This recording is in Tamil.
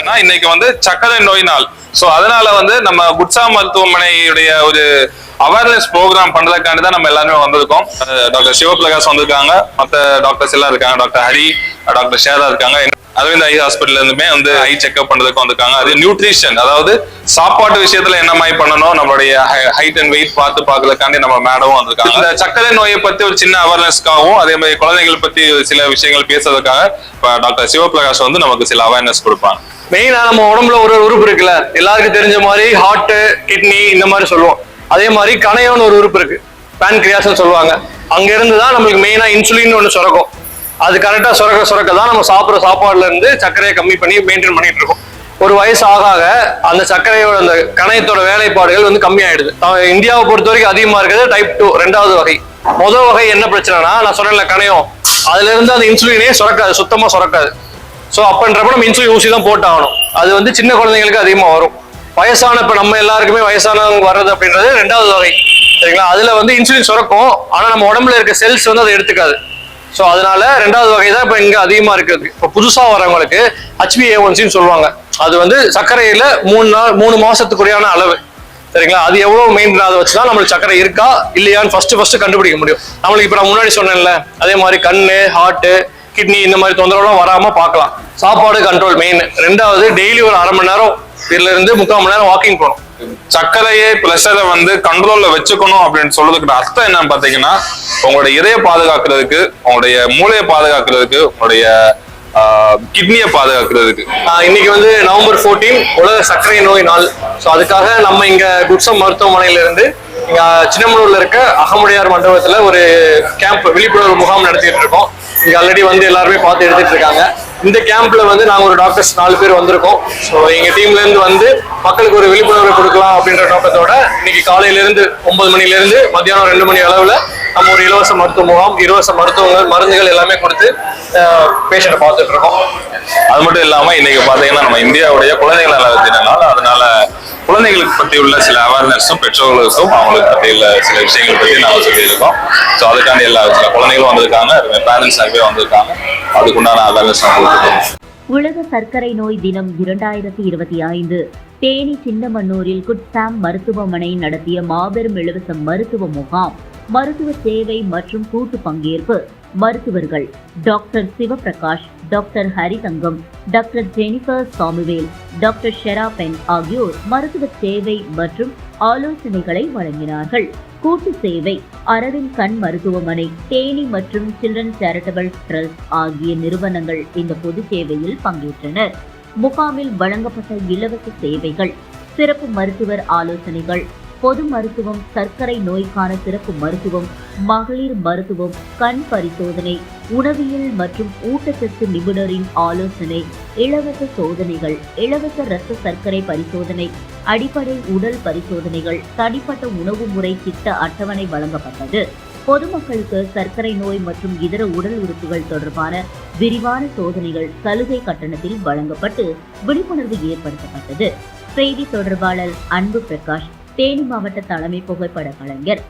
ஏன்னா இன்னைக்கு வந்து சர்க்கரை நோய் நாள் சோ அதனால வந்து நம்ம குட்சா மருத்துவமனையுடைய ஒரு அவேர்னஸ் ப்ரோக்ராம் பண்றதுக்காண்டி தான் நம்ம எல்லாருமே வந்திருக்கோம். டாக்டர் சிவபிரகாஷ் வந்திருக்காங்க. மத்த டாக்டர்ஸ் எல்லாம் இருக்காங்க. டாக்டர் ஹரி டாக்டர் ஷேரா இருக்காங்க. அரவிந்த் ஐ ஹாஸ்பிட்டல்ல இருந்துமே வந்து ஐ செக்அப் பண்றதுக்கு வந்திருக்காங்க. அது நியூட்ரிஷன் அதாவது சாப்பாட்டு விஷயத்துல என்ன மாதிரி பண்ணணும் நம்மளுடைய ஹைட் அண்ட் வெயிட் பார்த்து பார்க்கறதுக்காண்டி நம்ம மேடமும் வந்திருக்காங்க. இந்த சர்க்கரை நோயை பத்தி ஒரு சின்ன அவேர்னஸ்க்காகவும் அதே மாதிரி குழந்தைகள் பத்தி சில விஷயங்கள் பேசுறதுக்காக டாக்டர் சிவபிரகாஷ் வந்து நமக்கு சில அவேர்னஸ் கொடுப்பாங்க. மெயினா நம்ம உடம்புல ஒரு ஒரு உறுப்பு இருக்குல்ல? எல்லாருக்கும் தெரிஞ்ச மாதிரி ஹார்ட் கிட்னி இந்த மாதிரி சொல்லுவோம். அதே மாதிரி கணையோன்னு ஒரு உறுப்பு இருக்கு. பேன்கிரியாஸ்னு சொல்லுவாங்க. அங்க இருந்து தான் நம்மளுக்கு மெயினா இன்சுலின் ஒன்று சுரக்கும். அது கரெக்டா சுரக்க சுரக்க தான் நம்ம சாப்பிட்ற சாப்பாடுல இருந்து சர்க்கரையை கம்மி பண்ணி மெயின்டைன் பண்ணிட்டு இருக்கோம். ஒரு வயசு ஆக ஆக அந்த சர்க்கரையோட அந்த கணையத்தோட வேலைப்பாடுகள் வந்து கம்மியாயிடுது இந்தியாவை பொறுத்த வரைக்கும் அதிகமா இருக்கிறது டைப் டூ ரெண்டாவது வகை. முதல் வகை என்ன பிரச்சனைனா நான் சொன்னேன்ல கணையம். அதுல இருந்து அந்த இன்சுலினே சுரக்காது சுத்தமா சுரக்காது. ஸோ அப்பன்றப்ப நம்ம இன்சுலின் ஊசி தான் போட்டாகணும். அது வந்து சின்ன குழந்தைங்களுக்கு அதிகமாக வரும். வயசான இப்போ நம்ம எல்லாருக்குமே வயசானவங்க வர்றது அப்படின்றது ரெண்டாவது வகை. சரிங்களா? அதில் வந்து இன்சுலின் சுரக்கும். ஆனால் நம்ம உடம்புல இருக்க செல்ஸ் வந்து அதை எடுத்துக்காது. ஸோ அதனால ரெண்டாவது வகை தான் இப்போ இங்கே அதிகமாக இருக்குது. இப்போ புதுசாக வரவங்களுக்கு ஹச்பிஏ ஒன்சின்னு சொல்லுவாங்க. அது வந்து சர்க்கரையில் மூணு நாள் மூணு மாதத்துக்குரியான அளவு. சரிங்களா? அது எவ்வளோ மெயின் அதை வச்சு தான் நம்மளுக்கு சர்க்கரை இருக்கா இல்லையான்னு ஃபஸ்ட்டு ஃபஸ்ட்டு கண்டுபிடிக்க முடியும். நம்மளுக்கு இப்போ நான் முன்னாடி சொன்னேன்ல அதே மாதிரி கண் ஹார்ட்டு கிட்னி இந்த மாதிரி தொந்தரவுலாம் வராம பார்க்கலாம். சாப்பாடு கண்ட்ரோல் மெயின் ரெண்டாவது டெய்லி ஒரு அரை மணி நேரம் இதுல இருந்து முக்கால் மணி நேரம் வாக்கிங் போகணும். சர்க்கரையே பிளஷரை வந்து கண்ட்ரோல்ல வச்சுக்கணும் அப்படின்னு சொல்றதுக்கு அர்த்தம் என்னன்னு பாத்தீங்கன்னா உங்களுடைய இதய பாதுகாக்கிறதுக்கு உங்களுடைய மூளையை பாதுகாக்கிறதுக்கு உங்களுடைய கிட்னியை பாதுகாக்கிறதுக்கு. இன்னைக்கு வந்து நவம்பர் 14 உலக சர்க்கரை நோய் நாள். ஸோ அதுக்காக நம்ம இங்க குட்சம் மருத்துவமனையில இருந்து சின்னமனூர்ல இருக்க அகமுடையார் மண்டபத்துல ஒரு கேம்ப் விழிப்புணர்வு முகாம் நடத்திட்டு இருக்கோம் இங்க ஆல்ரெடி வந்து எல்லாருமே பார்த்து எடுத்துட்டு இருக்காங்க இந்த கேம்ப்ல வந்து நாங்க ஒரு டாக்டர்ஸ் நாலு பேர் வந்திருக்கோம். ஸோ எங்க டீம்ல இருந்து வந்து மக்களுக்கு ஒரு விழிப்புணர்வு கொடுக்கலாம் அப்படின்ற நோக்கத்தோட இன்னைக்கு காலையில இருந்து ஒன்பது மணில இருந்து மத்தியானம் ரெண்டு மணி அளவுல நம்ம ஒரு இலவச மருத்துவ முகாம் இலவச மருத்துவங்கள் மருந்துகள் எல்லாமே கொடுத்து பேஷண்ட்டை பார்த்துட்டு இருக்கோம் அது மட்டும் இல்லாம இன்னைக்கு பாத்தீங்கன்னா நம்ம இந்தியாவுடைய குழந்தைகள் நல குழந்தைகளுக்கு பற்றி உள்ள சில அவேர்னஸும் பெற்றோர்களுக்கும் அவங்களுக்கு பத்தி உள்ள சில விஷயங்கள் பற்றி நாங்கள் சொல்லியிருக்கோம். ஸோ அதுக்காண்டி எல்லா சில குழந்தைகளும் வந்திருக்காங்க. பேரண்ட்ஸ் நிறைய வந்திருக்காங்க. அதுக்குண்டான அவேர்னஸ் கொடுத்துருக்கோம் உலக சர்க்கரை நோய் தினம் இரண்டாயிரத்தி இருபத்தி ஐந்து. தேனி சின்னமன்னூரில் குட்சாம் மருத்துவமனை நடத்திய மாபெரும் இலவச மருத்துவ முகாம் மருத்துவ சேவை மற்றும் கூட்டு பங்கேற்பு. மருத்துவர்கள் doctor Sivaprakash doctor Harithangam doctor Jennifer Samuel doctor Shera Ben ஆகியோர் மருத்துவ சேவை மற்றும் ஆலோசனைகளை வழங்கினார்கள். கூட்டு சேவை அரவிந்த் கண் மருத்துவமனை தேனி மற்றும் சில்ட்ரன் சேரிட்டபிள் ட்ரஸ்ட் ஆகிய நிறுவனங்கள் இந்த பொது சேவையில் பங்கேற்றனர். முகாமில் வழங்கப்பட்ட இலவச சேவைகள் சிறப்பு மருத்துவர் ஆலோசனைகள் பொது மருத்துவம் சர்க்கரை நோய்க்கான சிறப்பு மருத்துவம் மகளிர் மருத்துவம் கண் பரிசோதனை உணவியல் மற்றும் ஊட்டச்சத்து நிபுணரின் ஆலோசனை இலவச சோதனைகள் இலவச இரத்த சர்க்கரை பரிசோதனை அடிப்படை உடல் பரிசோதனைகள் தனிப்பட்ட உணவு முறை திட்ட அட்டவணை வழங்கப்பட்டது. பொதுமக்களுக்கு சர்க்கரை நோய் மற்றும் இதர உடல் உறுப்புகள் தொடர்பான விரிவான சோதனைகள் சலுகை கட்டணத்தில் வழங்கப்பட்டு விழிப்புணர்வு ஏற்படுத்தப்பட்டது. செய்தி தொடர்பாளர் அன்பு பிரகாஷ் தேனி மாவட்ட தலைமை புகைப்பட கலைஞர்